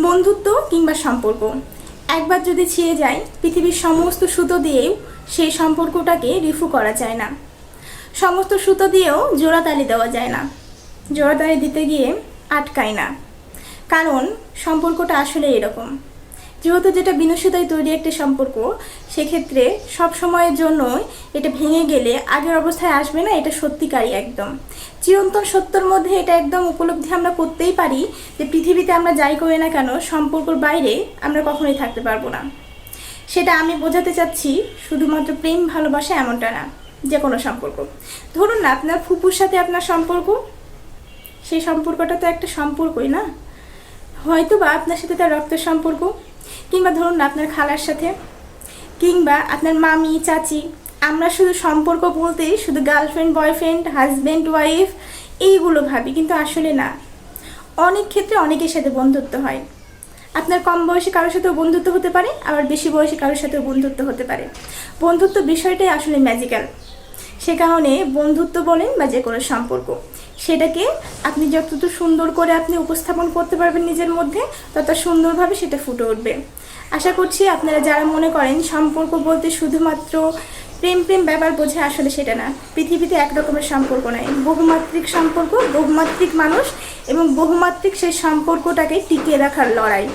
বন্ধুত্ব কিংবা সম্পর্ক। একবার যদি ছিঁড়ে যায়, পৃথিবীর সমস্ত সুতো দিয়েও সেই সম্পর্কটাকে রিফু করা যায় না। সমস্ত সুতো দিয়েও জোড়াতালি দেওয়া যায় না। জোড়াতালি দিতে গিয়ে আটকায় না। কারণ সম্পর্কটা আসলে এরকম। যেহেতু যেটা বিনশিতায় তৈরি একটা সম্পর্ক, সেক্ষেত্রে সব সময়ের জন্যই এটা ভেঙে গেলে আগের অবস্থায় আসবে না, এটা সত্যিকারই একদম। চিরন্তন সত্যর মধ্যে এটা একদম উপলব্ধি আমরা করতেই পারি যে পৃথিবীতে আমরা যাই করি না কেন, সম্পর্কর বাইরে আমরা কখনোই থাকতে পারব না। সেটা আমি বোঝাতে চাচ্ছি, শুধুমাত্র প্রেম, ভালোবাসা এমনটা না, যে কোনো সম্পর্ক। ধরুন না, আপনার ফুপুর সাথে আপনার সম্পর্ক, সেই সম্পর্কটা তো একটা সম্পর্কই না। হয়তো বা আপনার সাথে তার রক্তের সম্পর্ক কিংবা ধরুন আপনার খালার সাথে, কিংবা আপনার মামি, চাচি, আমরা শুধু সম্পর্ক বলতেই শুধু গার্লফ্রেন্ড বয়ফ্রেন্ড হাজব্যান্ড ওয়াইফ এইগুলো ভাবি, কিন্তু আসলে না। অনেক ক্ষেত্রে অনেকের সাথে বন্ধুত্ব হয়। আপনার কম বয়সী কারোর সাথেও বন্ধুত্ব হতে পারে, আবার বেশি বয়সী কারোর সাথেও বন্ধুত্ব হতে পারে। বন্ধুত্ব বিষয়টাই আসলে ম্যাজিক্যাল সে কারণে বন্ধুত্ব বলেন বা যে কোনো সম্পর্ক। সেটাকে আপনি যতটুকু সুন্দর করে আপনি উপস্থাপন করতে পারবেন নিজের মধ্যে, তত সুন্দরভাবে সেটা ফুটে উঠবে। আশা করছি আপনারা যারা মনে করেন সম্পর্ক বলতে শুধুমাত্র প্রেম প্রেম ব্যাপার বোঝে, আসলে সেটা না। পৃথিবীতে এক রকমের সম্পর্ক নাই। বহুমাত্রিক সম্পর্ক, বহুমাত্রিক মানুষ এবং বহুমাত্রিক সেই সম্পর্কটাকে টিকিয়ে রাখার লড়াই।